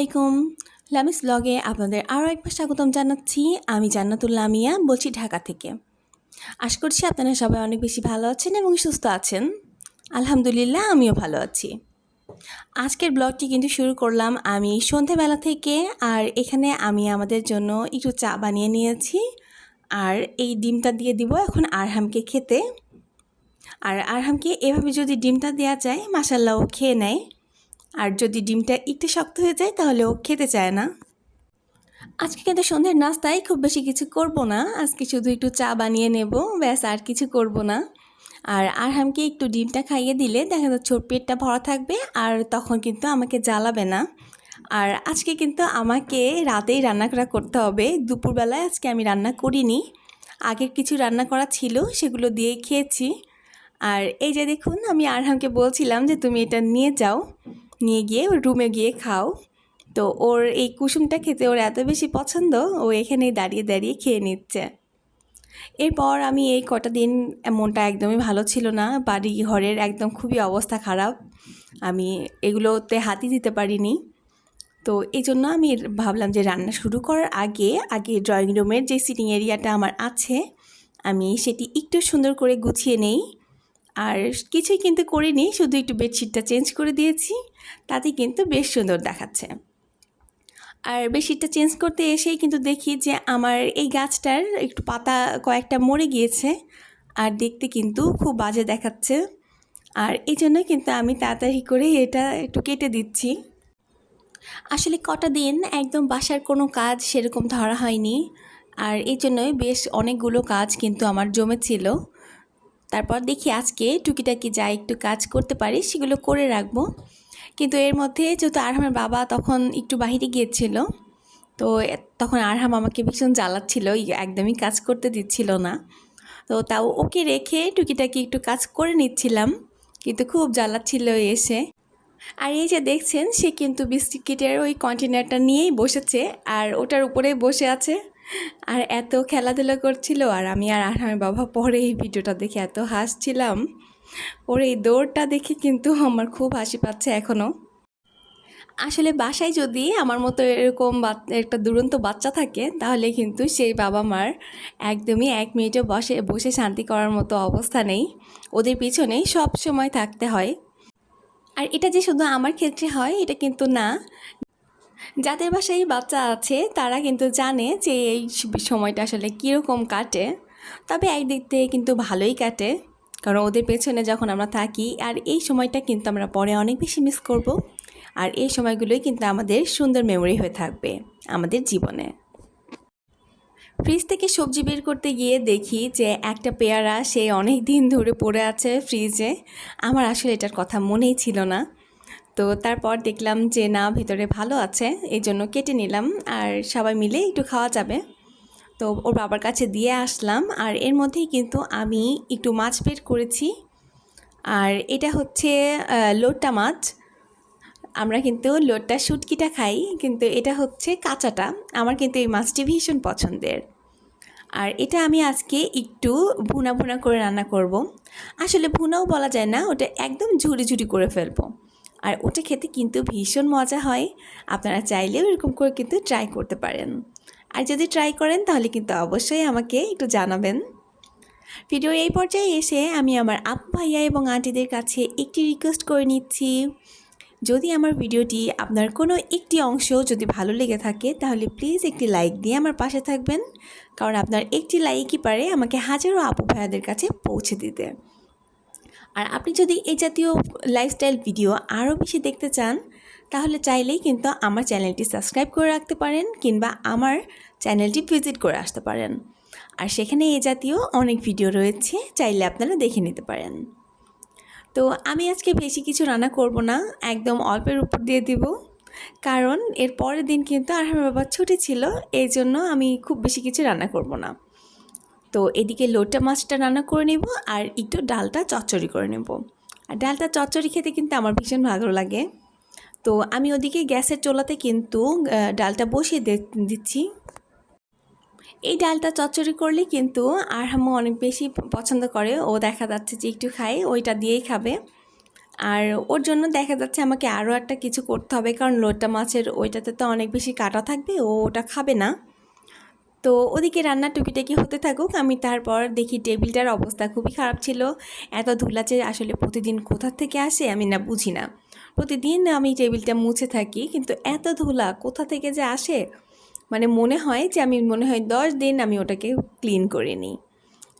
আলাইকুম। লামিস ব্লগে আপনাদের আরও একবার স্বাগতম জানাচ্ছি। আমি জান্নাতুল্লাহ মিয়া, বলছি ঢাকা থেকে। আশা করছি আপনারা সবাই অনেক বেশি ভালো আছেন এবং সুস্থ আছেন। আলহামদুলিল্লাহ, আমিও ভালো আছি। আজকের ব্লগটি কিন্তু শুরু করলাম আমি সন্ধেবেলা থেকে, আর এখানে আমি আমাদের জন্য একটু চা বানিয়ে নিয়েছি। আর এই ডিমটা দিয়ে দিব এখন আরহামকে খেতে। আর আরহামকে এভাবে যদি ডিমটা দেওয়া যায় মাসাল্লাহ খেয়ে নেয়। আর যদি ডিমটা একটু শক্ত হয়ে যায়, তাহলে ও খেতে চায় না। আজকে কিন্তু সন্ধ্যের নাস্তায় খুব বেশি কিছু করব না। আজকে শুধু একটু চা বানিয়ে নেব, ব্যাস আর কিছু করব না। আর আরহামকে একটু ডিমটা খাইয়ে দিলে দেখা যাচ্ছে ওর পেটটা ভরা থাকবে আর তখন কিন্তু আমাকে জ্বালাবে না। আর আজকে কিন্তু আমাকে রাতেই রান্না করা করতে হবে। দুপুরবেলায় আজকে আমি রান্না করিনি। আগের কিছু রান্না করা ছিল, সেগুলো দিয়ে খেয়েছি। আর এই যে দেখুন, আমি আরহামকে বলছিলাম যে তুমি এটা নিয়ে যাও। নিয়ে গিয়ে ওর রুমে গিয়ে খাও। তো ওর এই কুসুমটা খেতে ওর এত বেশি পছন্দ, ও এখানে দাঁড়িয়ে দাঁড়িয়ে খেয়ে নিচ্ছে। এরপর আমি এই কটা দিন মনটা একদমই ভালো ছিল না বাড়ি ঘরের একদম খুবই অবস্থা খারাপ। আমি এগুলোতে হাতি দিতে পারিনি। তো এই জন্য আমি ভাবলাম যে রান্না শুরু করার আগে আগে ড্রয়িং রুমের যে সিটিং এরিয়াটা আমার আছে, আমি সেটি একটু সুন্দর করে গুছিয়ে নেই। আর কিছুই কিন্তু করিনি, শুধু একটু বেডশিটটা চেঞ্জ করে দিয়েছি। তাতে কিন্তু বেশ সুন্দর দেখাচ্ছে। আর বেডশিটটা চেঞ্জ করতে এসেই কিন্তু দেখি যে আমার এই গাছটার একটু পাতা কয়েকটা মরে গিয়েছে আর দেখতে কিন্তু খুব বাজে দেখাচ্ছে। আর এই জন্য কিন্তু আমি তাড়াতাড়ি করে এটা একটু কেটে দিচ্ছি। আসলে কটা দিন একদম বাসার কোনো কাজ সেরকম ধরা হয়নি। আর এই জন্যই বেশ অনেকগুলো কাজ কিন্তু আমার জমেছিল। তারপর দেখি আজকে টুকিটাকি যা একটু কাজ করতে পারি সেগুলো করে রাখব। কিন্তু এর মধ্যে যেহেতু আরহামের বাবা তখন একটু বাহিরে গিয়েছিল, তো তখন আরহাম আমাকে ভীষণ জ্বালাচ্ছিল একদমই কাজ করতে দিচ্ছিল না। তো তাও ওকে রেখে টুকিটাকি একটু কাজ করে নিচ্ছিলাম, কিন্তু খুব জ্বালাচ্ছিল এসে। আর এই যে দেখছেন, সে কিন্তু বিস্কিটের ওই কন্টেনারটা নিয়েই বসেছে, আর ওটার উপরে বসে আছে। আর এত খেলাধুলা করছিল আর আমি আর আরহামের বাবা পরে এই ভিডিওটা দেখে এত হাসছিলাম। ওর এই দৌড়টা দেখে কিন্তু আমার খুব হাসি পাচ্ছে এখনও আসলে বাসায় যদি আমার মতো এরকম একটা দুরন্ত বাচ্চা থাকে, তাহলে কিন্তু সেই বাবা মার একদমই এক মিনিটে বসে বসে শান্তি করার মতো অবস্থা নেই। ওদের পিছনেই সব সময় থাকতে হয়। আর এটা যে শুধু আমার ক্ষেত্রে হয়, এটা কিন্তু না। যাদের বাসায় বাচ্চা আছে, তারা কিন্তু জানে যে এই সময়টা আসলে কীরকম কাটে। তবে একদিক থেকে কিন্তু ভালোই কাটে, কারণ ওদের পেছনে যখন আমরা থাকি, আর এই সময়টা কিন্তু আমরা পরে অনেক বেশি মিস করব। আর এই সময়গুলোই কিন্তু আমাদের সুন্দর মেমোরি হয়ে থাকবে আমাদের জীবনে। ফ্রিজ থেকে সবজি বের করতে গিয়ে দেখি যে একটা পেয়ারা সে অনেক দিন ধরে পড়ে আছে ফ্রিজে আমার আসলে এটার কথা মনেই ছিল না। তো তারপর দেখলাম যে, না, ভেতরে ভালো আছে। এই জন্য কেটে নিলাম আর সবাই মিলে একটু খাওয়া যাবে। তো ওর বাবার কাছে দিয়ে আসলাম আর এর মধ্যেই কিন্তু আমি একটু মাছ বের করেছি। আর এটা হচ্ছে লোট্টা মাছ। আমরা কিন্তু লোট্টা শুটকিটা খাই, কিন্তু এটা হচ্ছে কাঁচাটা। আমার কিন্তু এই মাছটি ভীষণ পছন্দের। আর এটা আমি আজকে একটু ভুনা ভুনা করে রান্না করব। আসলে ভুনাও বলা যায় না, ওটা একদম ঝুড়ি ঝুড়ি করে ফেলব। আর ওটা খেতে কিন্তু ভীষণ মজা হয়। আপনারা চাইলেও এরকম করে কিন্তু ট্রাই করতে পারেন। আর যদি ট্রাই করেন, তাহলে কিন্তু অবশ্যই আমাকে একটু জানাবেন। ভিডিওর এই পর্যায়ে এসে আমি আমার আপ ভাইয়া এবং আন্টিদের কাছে একটি রিকোয়েস্ট করে নিচ্ছি। যদি আমার ভিডিওটি আপনার কোনো একটি অংশ যদি ভালো লেগে থাকে, তাহলে প্লিজ একটি লাইক দিয়ে আমার পাশে থাকবেন। কারণ আপনার একটি লাইকই পারে আমাকে হাজারো আপু ভাইয়াদের কাছে পৌঁছে দিতে। আর আপনি যদি এই জাতীয় লাইফস্টাইল ভিডিও আরও বেশি দেখতে চান, তাহলে চাইলেই কিন্তু আমার চ্যানেলটি সাবস্ক্রাইব করে রাখতে পারেন কিংবা আমার চ্যানেলটি ভিজিট করে আসতে পারেন। আর সেখানে এই জাতীয় অনেক ভিডিও রয়েছে, চাইলে আপনারা দেখে নিতে পারেন। তো আমি আজকে বেশি কিছু রান্না করব না, একদম অল্পের উপর দিয়ে দিব। কারণ এর পরের দিন কিন্তু আর আমার বাবার ছুটি ছিল, এই জন্য আমি খুব বেশি কিছু রান্না করব না। তো এদিকে লোটা মাছটা রান্না করে নেব আর একটু ডালটা চচ্চড়ি করে নেব। আর ডালটা চচ্চড়ি খেতে কিন্তু আমার ভীষণ ভালো লাগে। তো আমি ওদিকে গ্যাসের চোলাতে কিন্তু ডালটা বসিয়ে দিচ্ছি। এই ডালটা চচ্চড়ি করলে কিন্তু আর আরহামও অনেক বেশি পছন্দ করে। ও দেখা যাচ্ছে যে একটু খায়, ওইটা দিয়েই খাবে। আর ওর জন্য দেখা যাচ্ছে আমাকে আরও একটা কিছু করতে হবে, কারণ লোটা মাছের ওইটাতে তো অনেক বেশি কাটা থাকবে, ও ওটা খাবে না। তো ওদিকে রান্নার টুকিটাকি হতে থাকুক, আমি তারপর দেখি টেবিলটার অবস্থা খুবই খারাপ ছিল। এত ধুলা যে আসলে প্রতিদিন কোথা থেকে আসে আমি না বুঝি না। প্রতিদিন আমি টেবিলটা মুছে থাকি, কিন্তু এত ধুলা কোথা থেকে যে আসে? মানে মনে হয় যে আমি, মনে হয় দশ দিন আমি ওটাকে ক্লিন করে নিই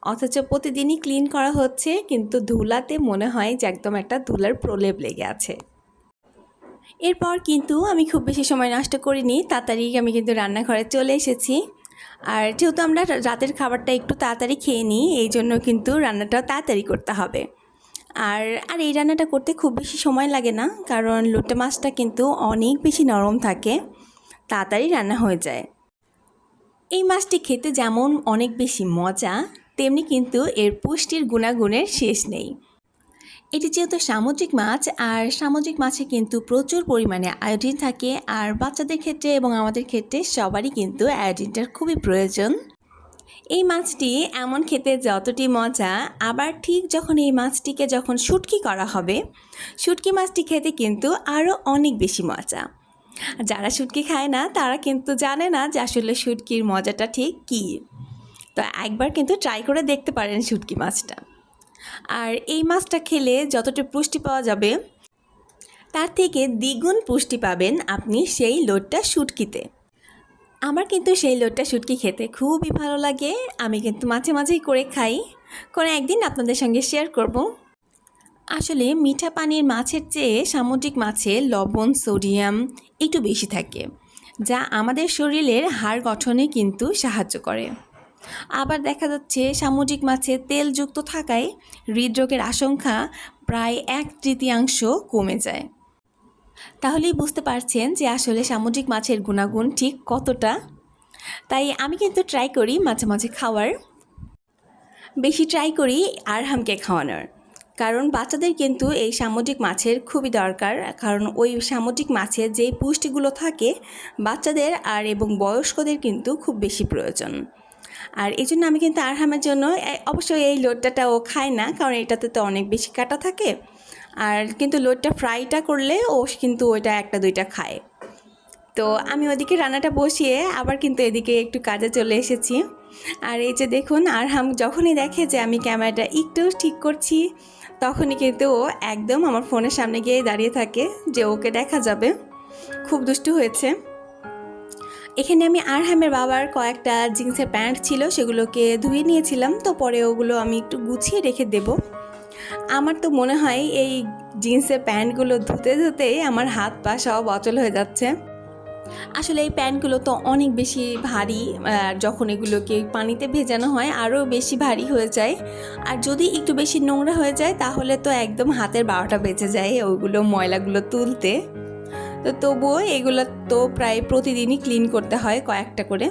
অথচ প্রতিদিনই ক্লিন করা হচ্ছে, কিন্তু ধুলাতে মনে হয় যে একদম একটা ধুলার প্রলেপ লেগে আছে। এরপর কিন্তু আমি খুব বেশি সময় নষ্ট করিনি, তাড়াতাড়ি আমি কিন্তু রান্নাঘরে চলে এসেছি। আর যেহেতু আমরা রাতের খাবারটা একটু তাড়াতাড়ি খেয়ে নিই, এই জন্য কিন্তু রান্নাটা তাড়াতাড়ি করতে হবে। আর আর এই রান্নাটা করতে খুব বেশি সময় লাগে না, কারণ লোটে মাছটা কিন্তু অনেক বেশি নরম থাকে, তাড়াতাড়ি রান্না হয়ে যায়। এই মাছটি খেতে যেমন অনেক বেশি মজা, তেমনি কিন্তু এর পুষ্টির গুণাগুণের শেষ নেই। এটি যেহেতু সামুদ্রিক মাছ, আর সামুদ্রিক মাছে কিন্তু প্রচুর পরিমাণে আয়োডিন থাকে, আর বাচ্চাদের ক্ষেত্রে এবং আমাদের ক্ষেত্রে সবারই কিন্তু আয়োডিনটার খুবই প্রয়োজন। এই মাছটি এমন খেতে যতটি মজা, আবার ঠিক যখন এই মাছটিকে যখন শুটকি করা হবে, শুটকি মাছটি খেতে কিন্তু আরও অনেক বেশি মজা। যারা শুটকি খায় না, তারা কিন্তু জানে না যে আসলে শুটকির মজাটা ঠিক কী। তো একবার কিন্তু ট্রাই করে দেখতে পারেন শুটকি মাছটা। আর এই মাছটা খেলে যতটা পুষ্টি পাওয়া যাবে, তার থেকে দ্বিগুণ পুষ্টি পাবেন আপনি সেই লোডটা শুটকিতে। আমার কিন্তু সেই লোডটা শুটকি খেতে খুবই ভালো লাগে। আমি কিন্তু মাঝে মাঝেই করে খাই। কোনো একদিন আপনাদের সঙ্গে শেয়ার করব। আসলে মিঠা পানির মাছের চেয়ে সামুদ্রিক মাছে লবণ, সোডিয়াম একটু বেশি থাকে, যা আমাদের শরীরের হাড় গঠনে কিন্তু সাহায্য করে। আবার দেখা যাচ্ছে সামুদ্রিক মাছে তেলযুক্ত থাকায় হৃদরোগের আশঙ্কা প্রায় এক তৃতীয়াংশ কমে যায়। তাহলেই বুঝতে পারছেন যে আসলে সামুদ্রিক মাছের গুণাগুণ ঠিক কতটা? তাই আমি কিন্তু ট্রাই করি মাঝে মাঝে খাওয়ার। বেশি ট্রাই করি আরহামকে খাওয়ানোর। কারণ বাচ্চাদের কিন্তু এই সামুদ্রিক মাছের খুবই দরকার। কারণ ওই সামুদ্রিক মাছের যেই পুষ্টিগুলো থাকে বাচ্চাদের আর এবং বয়স্কদের কিন্তু খুব বেশি প্রয়োজন। আর এই জন্য আমি কিন্তু আরহামের জন্য অবশ্যই এই লোডটাটা ও খায় না, কারণ এটাতে তো অনেক বেশি কাটা থাকে। আর কিন্তু লোডটা ফ্রাইটা করলে ও কিন্তু ওইটা একটা দুইটা খায়। তো আমি ওদিকে রান্নাটা বসিয়ে আবার কিন্তু এদিকে একটু কাজে চলে এসেছি। আর এই যে দেখুন, আরহাম যখনই দেখে যে আমি ক্যামেরাটা একটু ঠিক করছি, তখনই কিন্তু ও একদম আমার ফোনের সামনে গিয়ে দাঁড়িয়ে থাকে যে ওকে দেখা যাবে। খুব দুষ্টু হয়েছে। এখানে আমি আরহামের বাবার কয়েকটা জিন্সের প্যান্ট ছিল, সেগুলোকে ধুয়ে নিয়েছিলাম। তো পরে ওগুলো আমি একটু গুছিয়ে রেখে দেব। আমার তো মনে হয় এই জিন্সের প্যান্টগুলো ধুতে ধুতেই আমার হাত পা সব অচল হয়ে যাচ্ছে। আসলে এই প্যান্টগুলো তো অনেক বেশি ভারী আর যখন এগুলোকে পানিতে ভেজানো হয় আরও বেশি ভারী হয়ে যায়। আর যদি একটু বেশি নোংরা হয়ে যায় তাহলে তো একদম হাতের বারোটা বেঁচে যায় ওইগুলো ময়লাগুলো তুলতে। তো তবুও এগুলো তো প্রায় প্রতিদিনই ক্লিন করতে হয় কয়েকটা করে।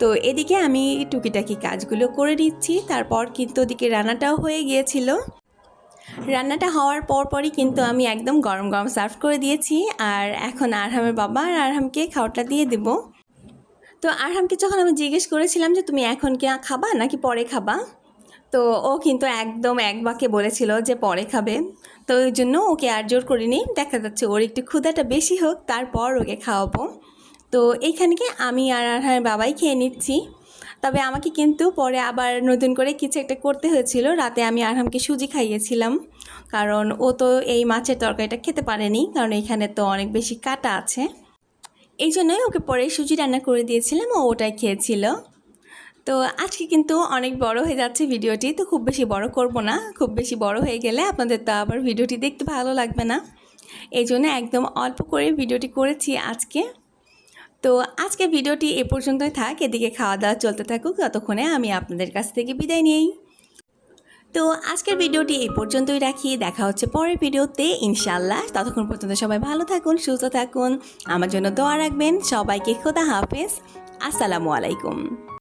তো এদিকে আমি টুকিটাকি কাজগুলো করে নিচ্ছি, তারপর কিন্তু ওদিকে রান্নাটাও হয়ে গিয়েছিল। রান্নাটা হওয়ার পর পরই কিন্তু আমি একদম গরম গরম সার্ভ করে দিয়েছি, আর এখন আরহামের বাবা আর আরহামকে খাওয়াটা দিয়ে দেব। তো আরহামকে যখন আমি জিজ্ঞেস করেছিলাম যে, তুমি এখন কি খাবা নাকি পরে খাবা? তো ও কিন্তু একদম এক বাকে বলেছিল যে পরে খাবে। তো ওই জন্য ওকে আর জোর করিনি। দেখা যাচ্ছে ওর একটু ক্ষুদাটা বেশি হোক, তারপর ওকে খাওয়াবো। তো এইখানে কি আমি আর আর বাবাই খেয়ে নিচ্ছি। তবে আমাকে কিন্তু পরে আবার নতুন করে কিছু একটা করতে হয়েছিল। রাতে আমি আরহামকে সুজি খাইয়েছিলাম। কারণ ও তো এই মাছের তরকারিটা খেতে পারেনি, কারণ এখানে তো অনেক বেশি কাটা আছে। এই জন্যই ওকে পরে সুজি রান্না করে দিয়েছিলাম ও ওটাই খেয়েছিল। তো আজকে কিন্তু অনেক বড় হয়ে যাচ্ছে ভিডিওটি, তো খুব বেশি বড় করব না। খুব বেশি বড় হয়ে গেলে আপনাদের তো আবার ভিডিওটি দেখতে ভালো লাগবে না। এই জন্য একদম অল্প করে ভিডিওটি করেছি আজকে। তো আজকে ভিডিওটি এ পর্যন্তই থাক, এদিকে খাওয়া দাওয়া চলতে থাকুক, ততক্ষণে আমি আপনাদের কাছ থেকে বিদায় নিই। তো আজকের ভিডিওটি এই পর্যন্তই রাখি, দেখা হচ্ছে পরের ভিডিওতে ইনশাল্লাহ ততক্ষণ পর্যন্ত সবাই ভালো থাকুন, সুস্থ থাকুন। আমার জন্য দোয়া রাখবেন, সবাইকে খোদা হাফেজ। আসসালামু আলাইকুম।